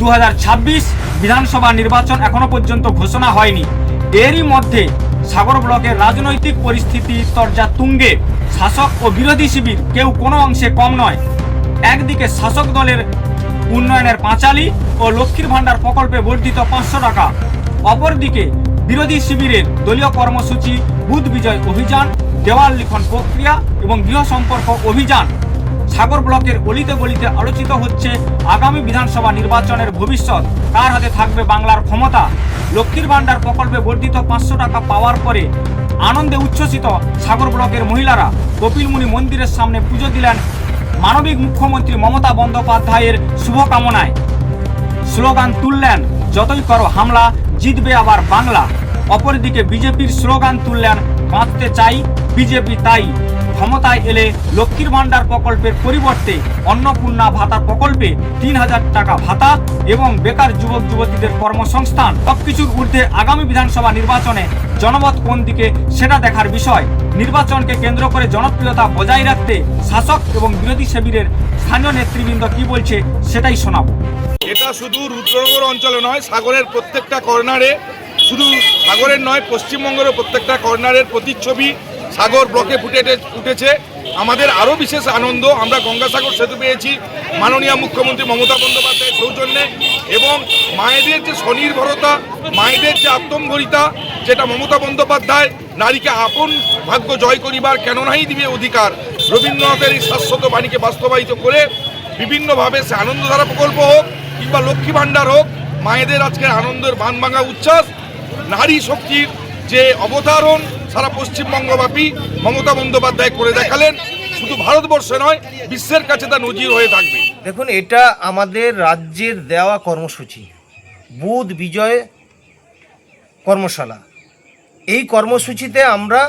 দু হাজার ছাব্বিশ বিধানসভা নির্বাচন এখনও পর্যন্ত ঘোষণা হয়নি। এরই মধ্যে সাগর ব্লকের রাজনৈতিক পরিস্থিতি তরজা তুঙ্গে। শাসক ও বিরোধী শিবির কেউ কোনো অংশে কম নয়। একদিকে শাসক দলের উন্নয়নের পাঁচালি ও লক্ষ্মীর ভাণ্ডার প্রকল্পে বর্ধিত পাঁচশো টাকা। অপরদিকে বিরোধী শিবিরের দলীয় কর্মসূচি বুথ বিজয় অভিযান, দেওয়াল লিখন প্রক্রিয়া এবং গৃহ সম্পর্ক অভিযান সাগর ব্লকের অলিতে গলিতে আলোচিত হচ্ছে আগামী বিধানসভা নির্বাচনের ভবিষ্যৎ। কার হাতে থাকবে বাংলার ক্ষমতা? লক্ষ্মীর ভাণ্ডার প্রকল্পে বর্ধিত পাঁচশো টাকা পাওয়ার পরে আনন্দে উচ্ছ্বসিত সাগর ব্লকের মহিলারা কপিলমুনি মন্দিরের সামনে পুজো দিলেন মানবিক মুখ্যমন্ত্রী মমতা বন্দ্যোপাধ্যায়ের শুভকামনায়। স্লোগান তুললেন, যতই করো হামলা, জিতবে আবার বাংলা। অপরদিকে বিজেপির স্লোগান তুললেন, বাঁচতে চাই, বিজেপি তাই। ক্ষমতায় এলে লক্ষ্মীর ভাণ্ডার প্রকল্পের পরিবর্তে অন্নপূর্ণা ভাতা প্রকল্পে তিন হাজার টাকা ভাতা এবং বেকার যুবক যুবতীদের কর্মসংস্থান, সবকিছুর ঊর্ধ্বে আগামী বিধানসভা নির্বাচনে জনমত কোন দিকে সেটা দেখার বিষয়। নির্বাচনকে কেন্দ্র করে জনপ্রিয়তা বজায় রাখতে শাসক এবং বিরোধী শিবিরের স্থানীয় নেতৃবৃন্দ কি বলছে সেটাই শোনাবো। এটা শুধু রুদ্রনগর অঞ্চলে নয়, সাগরের প্রত্যেকটা কর্নারে, শুধু সাগরের নয় পশ্চিমবঙ্গের প্রত্যেকটা কর্নারের প্রতিচ্ছবি সাগর ব্লকে ফুটে উঠেছে আমাদের আরও বিশেষ আনন্দ, আমরা গঙ্গাসাগর সেতু পেয়েছি, মাননীয় মুখ্যমন্ত্রী মমতা বন্দ্যোপাধ্যায়ের সৌজন্যে। এবং মায়েদের যে স্বনির্ভরতা, মায়েদের যে আত্মম্ভরিতা, যেটা মমতা বন্দ্যোপাধ্যায় নারীকে আপন ভাগ্য জয় করিবার কেন নাই দিবে অধিকার, রবীন্দ্রনাথের এই শাশ্বত বাণীকে বাস্তবায়িত করে বিভিন্নভাবে সে আনন্দধারা প্রকল্প হোক, কিংবা লক্ষ্মী ভাণ্ডার হোক, মায়েদের আজকের আনন্দের বান ভাঙা উচ্ছ্বাস, নারী শক্তির যে অবতারণ সারা পশ্চিমবঙ্গব্যাপী মমতা বন্দ্যোপাধ্যায় করে দেখালেন। শুধু ভারতবর্ষে নয়, বিশ্বের কাছে তা নজির হয়ে থাকবে। দেখুন, এটা আমাদের রাজ্যের দেওয়া কর্মসূচি। বুধ বিজয় কর্মশালা। এই কর্মসূচিতে আমরা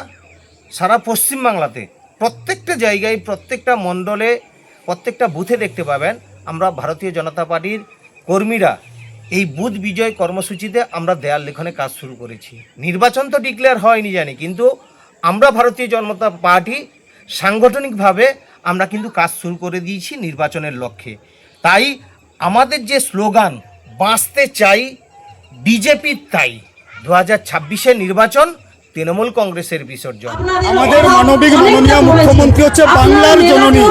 সারা পশ্চিমবাংলাতে প্রত্যেকটা জায়গায়, প্রত্যেকটা মণ্ডলে, প্রত্যেকটা বুথে দেখতে পাবেন আমরা ভারতীয় জনতা পার্টির কর্মীরা। এই বুধ বিজয় কর্মসূচিতে আমরা দেয়াল লেখনে কাজ শুরু করেছি। নির্বাচন তো ডিক্লেয়ার হয়নি জানি, কিন্তু আমরা ভারতীয় জনতা পার্টি সাংগঠনিকভাবে আমরা কিন্তু কাজ শুরু করে দিয়েছি নির্বাচনের লক্ষ্যে। তাই আমাদের যে স্লোগান, বাঁচতে চাই বিজেপির তাই, দু হাজার নির্বাচন তৃণমূল কংগ্রেসের বিসর্জন। আমাদের মানবিক মাননীয় মুখ্যমন্ত্রী হচ্ছে বাংলার জননী।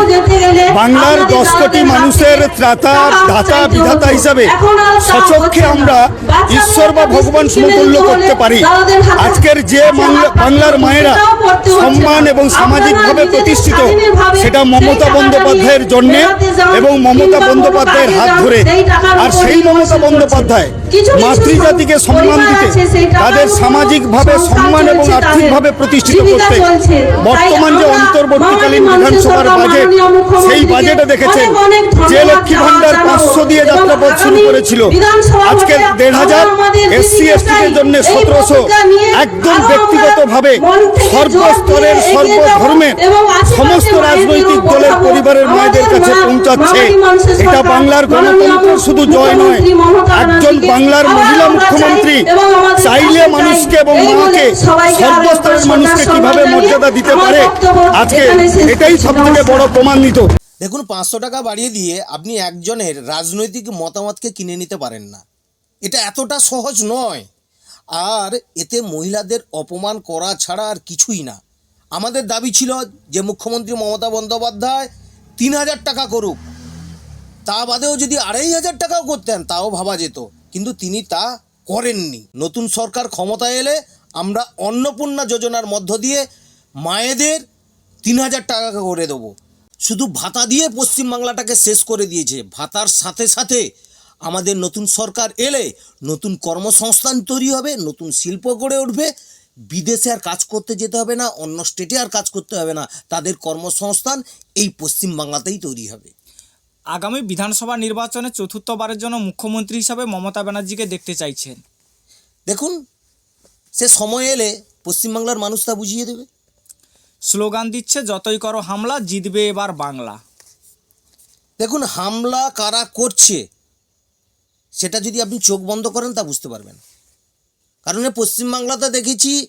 বাংলার দশ কোটি মানুষের ত্রাতা দাতা বিধাতা হিসাবে সচক্ষে আমরা ঈশ্বর বা ভগবান সমতুল্য করতে পারি। আজকের যে বাংলার মায়েরা সম্মান এবং সামাজিকভাবে প্রতিষ্ঠিত সেটা মমতা বন্দ্যোপাধ্যায়ের জন্যে এবং মমতা বন্দ্যোপাধ্যায়ের হাত ধরে। আর সেই মমতা বন্দ্যোপাধ্যায় মাতৃজাতিকে সম্মান দিতে তাদের সামাজিকভাবে সম্মান এবং আর্থিকভাবে প্রতিষ্ঠিত করতে বর্তমান যে অন্তর্বর্তীকালীন বিধানসভার বাজেট সেই বাজেটে দেখেছেন যে লক্ষ্মী ভান্ডার পাঁচশো দিয়ে যাত্রাপথ শুরু করেছিল। আজকে দেড় হাজার এসসি এসটিদের জন্য সতেরোশো একদম ব্যক্তিগতভাবে সর্বস্তরের সর্বধর্মের সমস্ত রাজনৈতিক দলের পরিবারের মায়েদের কাছে পৌঁছাচ্ছে। এটা বাংলার গণতন্ত্র শুধু জয় নয় একজন বাংলার মহিলা মুখ্যমন্ত্রী চাইলে মানুষকে এবং মাকে সর্বস্তরের মানুষকে কীভাবে মর্যাদা দিতে পারে আজকে এটাই সব থেকে বড় প্রমাণিত। দেখুন পাঁচশো টাকা বাড়িয়ে দিয়ে আপনি একজনের রাজনৈতিক মতামতকে কিনে নিতে পারেন না। এটা এতটা সহজ নয়। আর এতে মহিলাদের অপমান করা ছাড়া আর কিছুই না। আমাদের দাবি ছিল যে মুখ্যমন্ত্রী মমতা বন্দ্যোপাধ্যায় তিন হাজার টাকা করুক। তা বাদেও যদি আড়াই হাজার টাকাও করতেন তাও ভাবা যেত। কিন্তু তিনি তা করেননি। নতুন সরকার ক্ষমতায় এলে আমরা অন্নপূর্ণা যোজনার মধ্য দিয়ে মায়েদের তিন হাজার টাকা করে দেবো। শুধু ভাতা দিয়ে পশ্চিমবাংলাটাকে শেষ করে দিয়েছে। ভাতার সাথে সাথে আমাদের নতুন সরকার এলে নতুন কর্মসংস্থান তৈরি হবে, নতুন শিল্প গড়ে উঠবে। বিদেশে আর কাজ করতে যেতে হবে না, অন্য স্টেটে আর কাজ করতে হবে না। তাদের কর্মসংস্থান এই পশ্চিমবাংলাতেই তৈরি হবে। আগামী বিধানসভা নির্বাচনে চতুর্থবারের জন্য মুখ্যমন্ত্রী হিসাবে মমতা ব্যানার্জিকে দেখতে চাইছেন। দেখুন সে সময় এলে পশ্চিমবাংলার মানুষ তা বুঝিয়ে দেবে। স্লোগান দিচ্ছে যতই করো হামলা জিতবে এবার বাংলা। দেখুন হামলা কারা করছে সেটা যদি আপনি চোখ বন্ধ করেন তা বুঝতে পারবেন। কারণ পশ্চিমবাংলাতে দেখেছি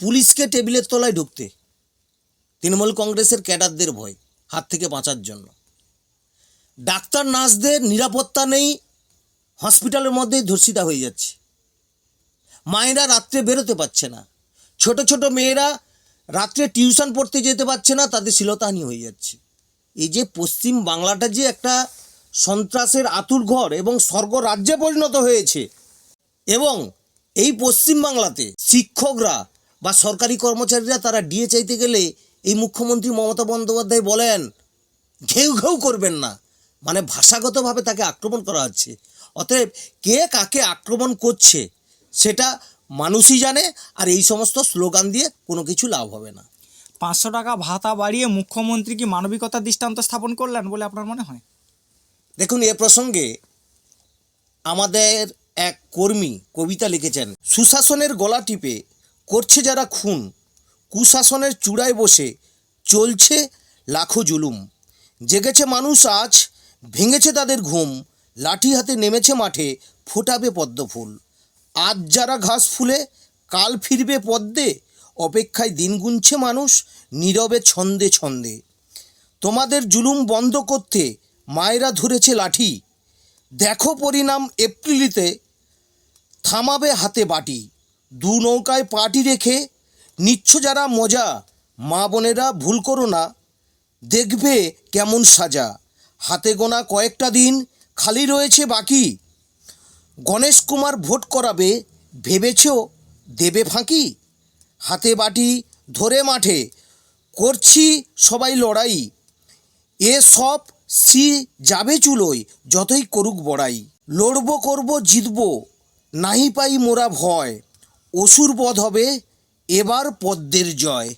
পুলিশকে টেবিলের তলায় ঢুকতে তৃণমূল কংগ্রেসের ক্যাডারদের ভয় হাত থেকে বাঁচার জন্য। ডাক্তার, নার্সদের নিরাপত্তা নেই, হসপিটালের মধ্যেই ধর্ষিতা হয়ে যাচ্ছে। মায়েরা রাত্রে বেরোতে পারছে না। ছোট ছোট মেয়েরা রাত্রে টিউশন পড়তে যেতে পারছে না, তাদের শিলতাহানি হয়ে যাচ্ছে। এই যে পশ্চিম বাংলাটা যে একটা সন্ত্রাসের আতুর ঘর এবং স্বর্গ রাজ্যে পরিণত হয়েছে এবং এই পশ্চিম বাংলাতে শিক্ষকরা বা সরকারি কর্মচারীরা তারা ডিএ চাইতে গেলে এই মুখ্যমন্ত্রী মমতা বন্দ্যোপাধ্যায় বলেন, ঘেউ ঘেউ করবেন না। মানে ভাষাগতভাবে তাকে আক্রমণ করা হচ্ছে। অতএব কে কাকে আক্রমণ করছে সেটা মানুষই জানে আর এই সমস্ত স্লোগান দিয়ে কোনো কিছু লাভ হবে না। পাঁচশো টাকা ভাতা বাড়িয়ে মুখ্যমন্ত্রী কি মানবিকতার দৃষ্টান্ত স্থাপন করলেন বলে আপনার মনে হয়? দেখুন এ প্রসঙ্গে আমাদের এক কর্মী কবিতা লিখেছেন সুশাসনের গলা টিপে করছে যারা খুন কুশাসনের চূড়ায় বসে চলছে লাখো জুলুম। জেগেছে মানুষ আজ ভেঙেছে তাদের ঘুম, লাঠি হাতে নেমেছে মাঠে, ফোটাবে পদ্ম ফুল। আজ যারা ঘাস ফুলে, কাল ফিরবে পদ্মে, অপেক্ষায় দিন গুনছে মানুষ, নীরবে ছন্দে ছন্দে। তোমাদের জুলুম বন্ধ করতে মায়েরা ধরেছে লাঠি। দেখো পরিণাম এপ্রিলিতে, থামাবে হাতে বাটি। দু নৌকায় পাটি রেখে, নিচ্ছ যারা মজা, মা বোনেরা ভুল করো না, দেখবে কেমন সাজা। হাতে গোনা কয়েকটা দিন খালি রয়েছে বাকি। গণেশ কুমার ভোট করাবে ভেবেছ দেবে ফাঁকি। হাতে বাটি ধরে মাঠে, করছি সবাই লড়াই। এ সব সি যাবে চুলোয়, যতই করুক বড়াই। লড়ব করব জিতব, নাহি পাই মোরা ভয়। অসুর বধ হবে, এবার পদ্মের জয়।